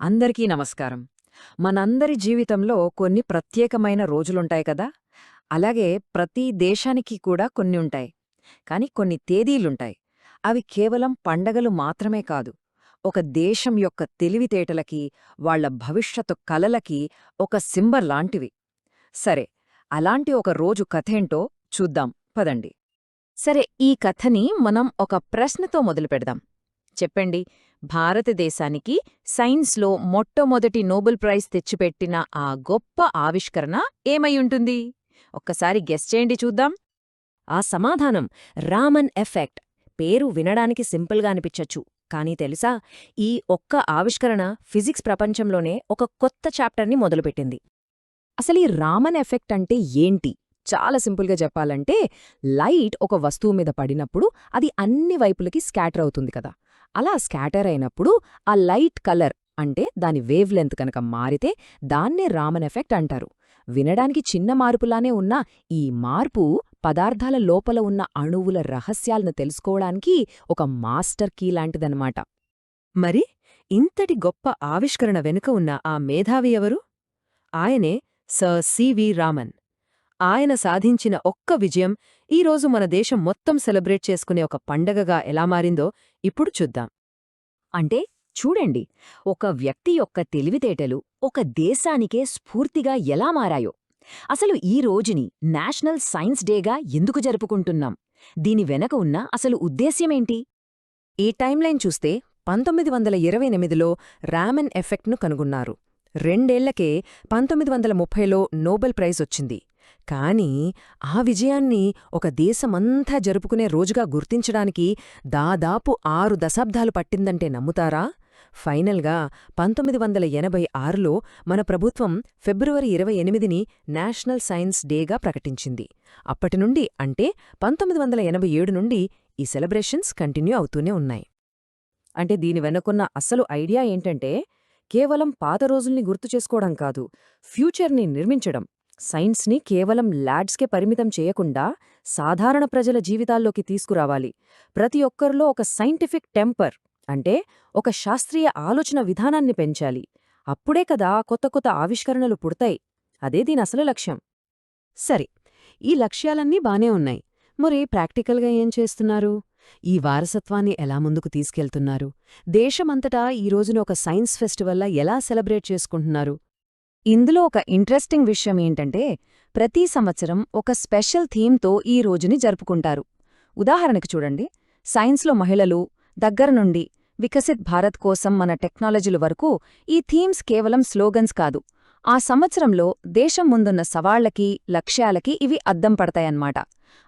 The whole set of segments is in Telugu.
అందరికీ నమస్కారం. మనందరి జీవితంలో కొన్ని ప్రత్యేకమైన రోజులుంటాయి కదా? అలాగే ప్రతి దేశానికి కూడా కొన్ని ఉంటాయి. కాని కొన్ని తేదీలుంటాయి. అవి కేవలం పండగలు మాత్రమే కాదు. ఒక దేశం యొక్క తెలివితేటలకి వాళ్ళ భవిష్యత్తు కలలకి ఒక సింబర్ లాంటివి. సరే అలాంటి ఒక రోజు కథేంటో చూద్దాం. పదండి. సరే ఈ కథని మనం ఒక ప్రశ్నతో మొదలుపెడదాం. చెప్పండి. భారతదేశానికి సైన్స్లో మొట్టమొదటి నోబెల్ ప్రైజ్ తెచ్చిపెట్టిన ఆ గొప్ప ఆవిష్కరణ ఏమైయుంటుంది ఒక్కసారి గెస్ చేయండి చూద్దాం. ఆ సమాధానం రామన్ ఎఫెక్ట్ పేరు వినడానికి సింపుల్గా అనిపించచ్చు. కానీ తెలుసా? ఈ ఒక్క ఆవిష్కరణ ఫిజిక్స్ ప్రపంచంలోనే ఒక కొత్త చాప్టర్ని మొదలుపెట్టింది. అసలు ఈ రామన్ ఎఫెక్ట్ అంటే ఏంటి? చాలా సింపుల్గా చెప్పాలంటే లైట్ ఒక వస్తువు మీద పడినప్పుడు అది అన్ని వైపులకి స్కాటర్ అవుతుంది కదా. అలా స్కాటర్ అయినప్పుడు ఆ లైట్ కలర్ అంటే దాని వేవ్ లెంత్ కనుక మారితే దాన్నే రామన్ ఎఫెక్ట్ అంటారు. వినడానికి చిన్న మార్పులానే ఉన్నా ఈ మార్పు పదార్థాల లోపల ఉన్న అణువుల రహస్యాలను తెలుసుకోవడానికి ఒక మాస్టర్ కీ లాంటిదన్నమాట. మరి ఇంతటి గొప్ప ఆవిష్కరణ వెనుక ఉన్న ఆ మేధావి ఎవరు? ఆయనే సర్ సివి రామన్. ఆయన సాధించిన ఒక్క విజయం ఈరోజు మన దేశం మొత్తం సెలబ్రేట్ చేసుకునే ఒక పండగగా ఎలా మారిందో ఇప్పుడు చూద్దాం. అంటే చూడండి ఒక వ్యక్తి యొక్క తెలివితేటలు ఒక దేశానికే స్ఫూర్తిగా ఎలా మారాయో. అసలు ఈ రోజుని నేషనల్ సైన్స్ డేగా ఎందుకు జరుపుకుంటున్నాం? దీని వెనక ఉన్న అసలు ఉద్దేశ్యమేంటి? ఈ టైంలైన్ చూస్తే పంతొమ్మిది వందల ఇరవై ఎనిమిదిలో రామన్ ఎఫెక్ట్ను కనుగొన్నారు. రెండేళ్ళకే పంతొమ్మిది వందల ముప్పైలో నోబెల్ ప్రైజ్ వచ్చింది. కానీ ఆ విజయాన్ని ఒక దేశమంతా జరుపుకునే రోజుగా గుర్తించడానికి దాదాపు ఆరు దశాబ్దాలు పట్టిందంటే నమ్ముతారా? ఫైనల్గా పంతొమ్మిది వందల ఎనభై ఆరులో మన ప్రభుత్వం ఫిబ్రవరి ఇరవై ఎనిమిదిని నేషనల్ సైన్స్ డేగా ప్రకటించింది. అప్పటినుండి అంటే పంతొమ్మిది వందల ఎనభై ఏడు నుండి ఈ సెలబ్రేషన్స్ కంటిన్యూ అవుతూనే ఉన్నాయి. అంటే దీని వెనుకున్న అసలు ఐడియా ఏంటంటే కేవలం పాత రోజుల్ని గుర్తు చేసుకోవడం కాదు ఫ్యూచర్ని నిర్మించడం. సైన్స్ని కేవలం ల్యాడ్స్కే పరిమితం చేయకుండా సాధారణ ప్రజల జీవితాల్లోకి తీసుకురావాలి. ప్రతి ఒక్కరిలో ఒక సైంటిఫిక్ టెంపర్ అంటే ఒక శాస్త్రీయ ఆలోచన విధానాన్ని పెంచాలి. అప్పుడే కదా కొత్త కొత్త ఆవిష్కరణలు పుడతాయి. అదే దీని అసలు లక్ష్యం. సరే ఈ లక్ష్యాలన్నీ బానే ఉన్నాయి. మరి ప్రాక్టికల్గా ఏం చేస్తున్నారు? ఈ వారసత్వాన్ని ఎలా ముందుకు తీసుకెళ్తున్నారు? దేశమంతటా ఈ రోజున ఒక సైన్స్ ఫెస్టివల్లా ఎలా సెలబ్రేట్ చేసుకుంటున్నారు? ఇందులో ఒక ఇంట్రెస్టింగ్ విషయం ఏంటంటే ప్రతి సంవత్సరం ఒక స్పెషల్ థీమ్తో ఈ రోజుని జరుపుకుంటారు. ఉదాహరణకు చూడండి సైన్స్లో మహిళలు దగ్గర నుండి వికసిత్ భారత్ కోసం మన టెక్నాలజీల వరకు ఈ థీమ్స్ కేవలం స్లోగన్స్ కాదు. ఆ సంవత్సరంలో దేశం ముందున్న సవాళ్ళకి లక్ష్యాలకి ఇవి అద్దం పడతాయన్నమాట.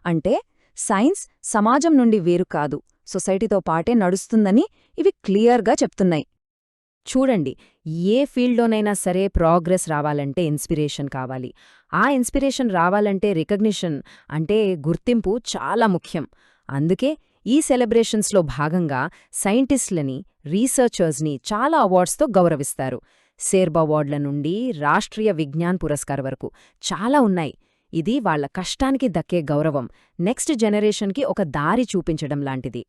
అంటే సైన్స్ సమాజం నుండి వేరు కాదు సొసైటీతో పాటే నడుస్తుందని ఇవి క్లియర్గా చెప్తున్నాయి. చూడండి ఏ ఫీల్డ్లోనైనా సరే ప్రోగ్రెస్ రావాలంటే ఇన్స్పిరేషన్ కావాలి. ఆ ఇన్స్పిరేషన్ రావాలంటే రికగ్నిషన్ అంటే గుర్తింపు చాలా ముఖ్యం. అందుకే ఈ సెలబ్రేషన్స్లో భాగంగా సైంటిస్టులని రీసెర్చర్స్ని చాలా అవార్డ్స్తో గౌరవిస్తారు. సేర్బ్ అవార్డుల నుండి రాష్ట్రీయ విజ్ఞాన్ పురస్కార్ వరకు చాలా ఉన్నాయి. ఇది వాళ్ళ కష్టానికి దక్కే గౌరవం. నెక్స్ట్ జనరేషన్కి ఒక దారి చూపించడం లాంటిది.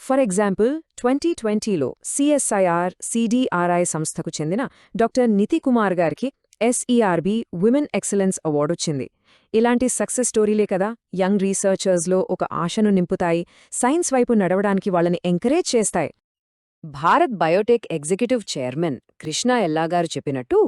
ఫర్ ఎగ్జాంపుల్ ట్వంటీ ట్వంటీలో సిఎస్ఐఆర్ సిడిఆర్ఐ సంస్థకు చెందిన డాక్టర్ నితి కుమార్ గారికి ఎస్ఈఆర్బి విమెన్ ఎక్సలెన్స్ అవార్డొచ్చింది ఇలాంటి సక్సెస్ స్టోరీలే కదా యంగ్ రీసెర్చర్స్లో ఒక ఆశను నింపుతాయి సైన్స్ వైపు నడవడానికి వాళ్ళని ఎంకరేజ్ చేస్తాయి. Bharat biotech executive chairman Krishna ఎల్లాగారు చెప్పినట్టు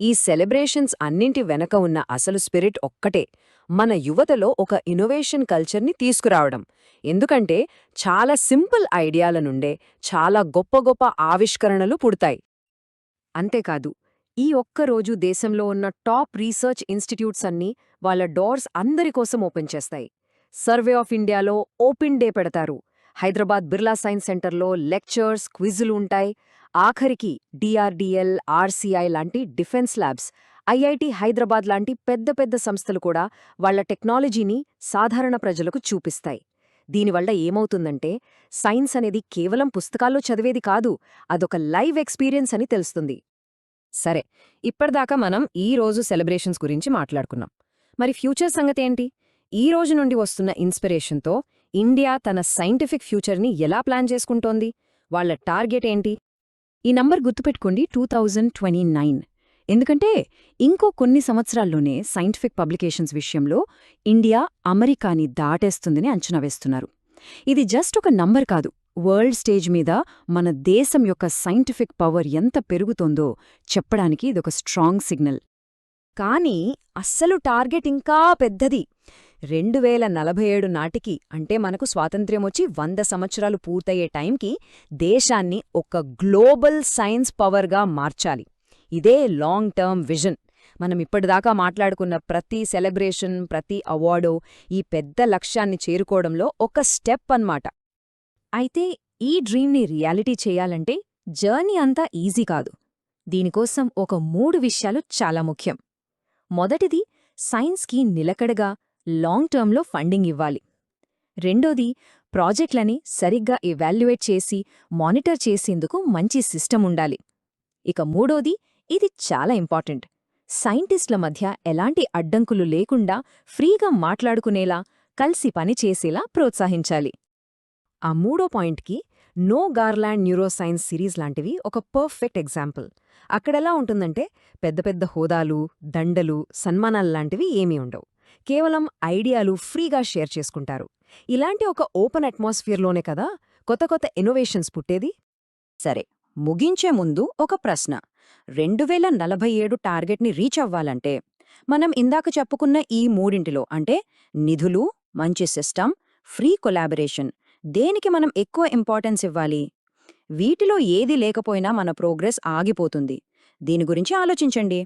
ఈ సెలబ్రేషన్స్ అన్నింటి వెనక ఉన్న అసలు స్పిరిట్ ఒక్కటే మన యువతలో ఒక ఇన్నోవేషన్ కల్చర్ని తీసుకురావడం. ఎందుకంటే చాలా సింపుల్ ఐడియాల నుండే చాలా గొప్ప గొప్ప ఆవిష్కరణలు పుడతాయి. అంతేకాదు ఈ ఒక్కరోజు దేశంలో ఉన్న టాప్ రీసెర్చ్ ఇన్స్టిట్యూట్స్ అన్నీ వాళ్ళ డోర్స్ అందరికోసం ఓపెన్ చేస్తాయి. సర్వే ఆఫ్ ఇండియాలో ఓపెన్ డే పెడతారు. హైదరాబాద్ బిర్లా సైన్స్ సెంటర్లో లెక్చర్స్ క్విజులు ఉంటాయి. ఆఖరికి డిఆర్డిఎల్ ఆర్సీఐ లాంటి డిఫెన్స్ ల్యాబ్స్. ఐఐటి హైదరాబాద్ లాంటి పెద్ద పెద్ద సంస్థలు కూడా వాళ్ళ టెక్నాలజీని సాధారణ ప్రజలకు చూపిస్తాయి. దీనివల్ల ఏమవుతుందంటే సైన్స్ అనేది కేవలం పుస్తకాల్లో చదివేది కాదు అదొక లైవ్ ఎక్స్పీరియన్స్ అని తెలుస్తుంది. సరే ఇప్పటిదాకా మనం ఈ రోజు సెలబ్రేషన్స్ గురించి మాట్లాడుకున్నాం. మరి ఫ్యూచర్ సంగతేంటి ఈ రోజు నుండి వస్తున్న ఇన్స్పిరేషన్తో ఇండియా తన సైంటిఫిక్ ఫ్యూచర్ని ఎలా ప్లాన్ చేసుకుంటోంది? వాళ్ళ టార్గెట్ ఏంటి? ఈ నంబర్ గుర్తుపెట్టుకోండి టూ థౌజండ్ ట్వంటీ నైన్. ఎందుకంటే ఇంకో కొన్ని సంవత్సరాల్లోనే సైంటిఫిక్ పబ్లికేషన్స్ విషయంలో ఇండియా అమెరికాని దాటేస్తుందని అంచనా వేస్తున్నారు. ఇది జస్ట్ ఒక నంబర్ కాదు. వరల్డ్ స్టేజ్ మీద మన దేశం యొక్క సైంటిఫిక్ పవర్ ఎంత పెరుగుతోందో చెప్పడానికి ఇదొక స్ట్రాంగ్ సిగ్నల్. కానీ అస్సలు టార్గెట్ ఇంకా పెద్దది. రెండు వేల నలభై ఏడు నాటికి అంటే మనకు స్వాతంత్ర్యం వచ్చి వంద సంవత్సరాలు పూర్తయ్యే టైంకి దేశాన్ని ఒక గ్లోబల్ సైన్స్ పవర్గా మార్చాలి. ఇదే లాంగ్ టర్మ్ విజన్. మనం ఇప్పటిదాకా మాట్లాడుకున్న ప్రతి సెలబ్రేషన్ ప్రతి అవార్డు ఈ పెద్ద లక్ష్యాన్ని చేరుకోవడంలో ఒక స్టెప్ అన్నమాట. అయితే ఈ డ్రీమ్ని రియాలిటీ చేయాలంటే జర్నీ అంతా ఈజీ కాదు. దీనికోసం ఒక మూడు విషయాలు చాలా ముఖ్యం. మొదటిది సైన్స్కి నిలకడగా లాంగ్ టర్మ్లో ఫండింగ్ ఇవ్వాలి. రెండోది ప్రాజెక్ట్లని సరిగ్గా ఎవాల్యుయేట్ చేసి మానిటర్ చేసేందుకు మంచి సిస్టమ్ ఉండాలి. ఇక మూడోది ఇది చాలా ఇంపార్టెంట్. సైంటిస్టుల మధ్య ఎలాంటి అడ్డంకులు లేకుండా ఫ్రీగా మాట్లాడుకునేలా కలిసి పనిచేసేలా ప్రోత్సహించాలి. ఆ మూడో పాయింట్కి నో గార్లాండ్ న్యూరోసైన్స్ సిరీస్ లాంటివి ఒక పర్ఫెక్ట్ ఎగ్జాంపుల్. అక్కడెలా ఉంటుందంటే పెద్ద పెద్ద హోదాలు దండలు సన్మానాలు లాంటివి ఏమీ ఉండవు. కేవలం ఐడియాలు ఫ్రీగా షేర్ చేసుకుంటారు. ఇలాంటి ఒక ఓపెన్ అట్మాస్ఫియర్లోనే కదా కొత్త కొత్త ఇన్నోవేషన్స్ పుట్టేది? సరే ముగించే ముందు ఒక ప్రశ్న. రెండు వేల నలభై ఏడు టార్గెట్ని రీచ్ అవ్వాలంటే మనం ఇందాక చెప్పుకున్న ఈ మూడింటిలో అంటే నిధులు మంచి సిస్టమ్ ఫ్రీ కొలాబరేషన్ దేనికి మనం ఎక్కువ ఇంపార్టెన్స్ ఇవ్వాలి? వీటిలో ఏది లేకపోయినా మన ప్రోగ్రెస్ ఆగిపోతుంది. దీని గురించి ఆలోచించండి.